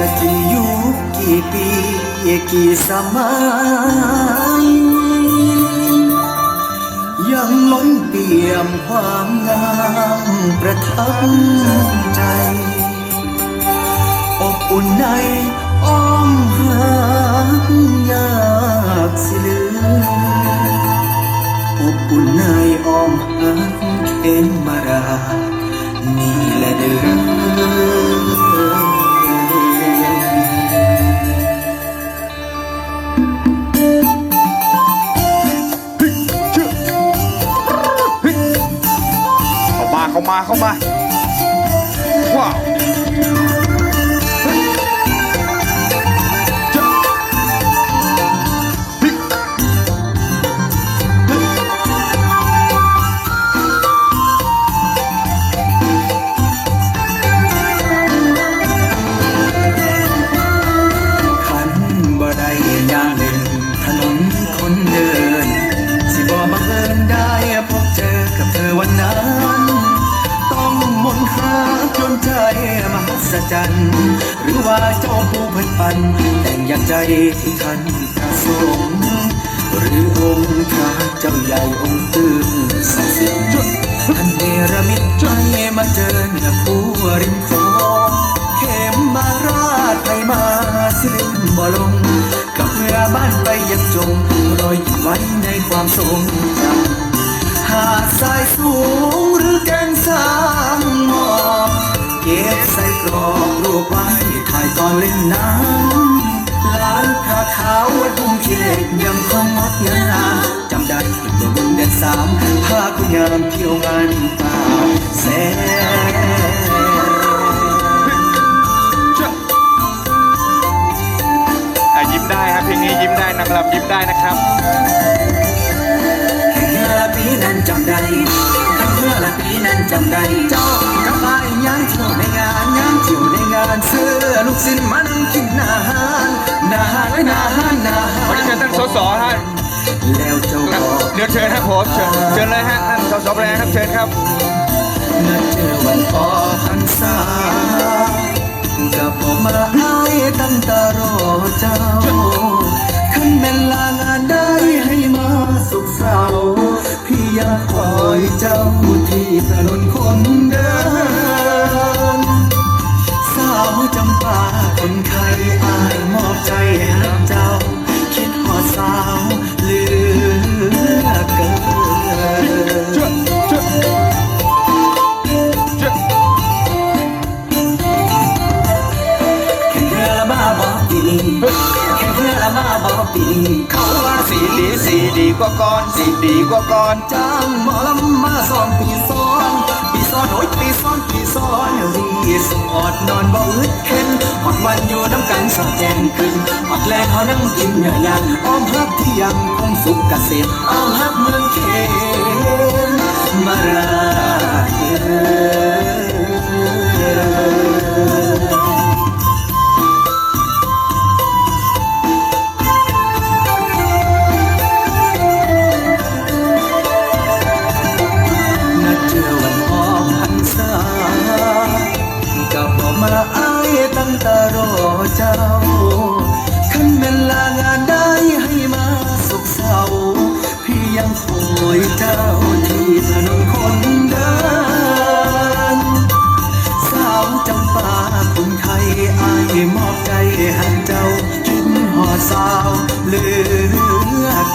จะกี่ยุคกี่ปีกี่สมัย ยังล้นเปี่ยมความงามประทับใจ อบอุ่นในอ้อมหายากสิเหลืออบอุ่นในอ้อมหักเข็มมารา นี่แหละเด้อ มาเข้ามาเข้ามาว้าว หัศจรรย์หรือว่าเจ้าผู้เพิ่นปัน แต่งอย่างใจที่ท่านประสงค์หรือองค์พระเจ้าใหญ่องค์ตื้นศักสิทธิ์ท่านเนรมิตใจมาเจอเนื้อคู่ริมโขงเข็มมาราดไปมาสิริมบ่ลงกับเรือบ้านไปยังจงรอยไว้ในความทรงจำหาดทรายสูง อนเล่นน้ำลานผาขาววัดทุ่งเหล็กยังคงงดงามจำได้เมื่อบนเดือนสามพาคุณยามเที่ยวงานป่าแสนจ๊ะอะยิ้มได้ครับเพลงนี้ยิ้มได้นางรำยิ้มได้นะครับเมื่อปีนั้นจำได้ทั้งเมื่อละปีนั้นจำได้ สื้อลูกศิษย์มานั่งกินอาหารนาหารนาหารนาหารวันนี้เชิญท่านสสฮะแล้วเจ้าครับบอกเดี๋ยวเชิญครับผมเชิญเชิญเลยฮะท่านสสแปลครับเชิญครับนัดเจอวันออกพรรษากับผมมาให้ตั้งตารอเจ้าขันแม่นลางานได้ให้มาสุขเศร้าพี่ยังคอยเจ้าที่ถนนคนเดินาวจำปาคนไข้อายมอบใจให้เจ้า คิดหอดสาวเหลือเกินเจ้าเจ้าเจ้าแค่เพื่อละมาบอกปีแค่เพื่อละมาบอกปีเขาว่าสีดีสีดีกว่าก่อนสีดีกว่าก่อนจ้างหมอลำมาสองปีซ้อน ปีซ้อนโอ้ยปีซ้อนปีซ้อนรีสอดนอนบ่อึดเข็นฮอดวันอยู่น้ำกันสอดแจงขึ้นฮอดแลงเขานั่งกินเหนื่อยยางอ้อมฮักที่ยังคงสุขเกษตรอ้อมฮักเมือง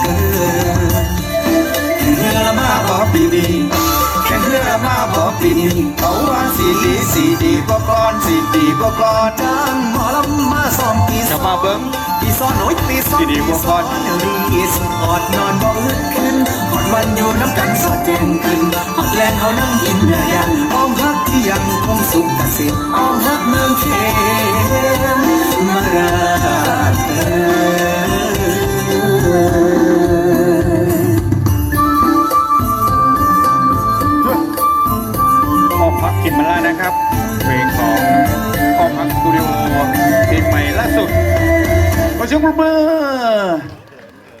เกินแค่เพื่อมาบอกปีนี้แค่เพื่อมาบอกปีนี้เขาว่าสีดีสีดีกว่าก่อนสีดีกว่าก่อนจ้างหมอลำมาสองปีจะมาเบิ้งปีซ้อนโอ้ยปีซ้อนที่ดีกว่าก่อนรีสอดนอนบ่อึดขึ้นหอดวันอยู่น้ำกันสอดแจงขึ้นหอดแลนเขานั่งกินเนื้อย่างอ้อมฮักที่ยังคงสุขเกษตรอ้อมฮักเมืองเขมมารา กิมมาล่านะครับเพลงของพ่อพักสตูดิโอเพลงใหม่ล่าสุดขอเสียงปรบมือ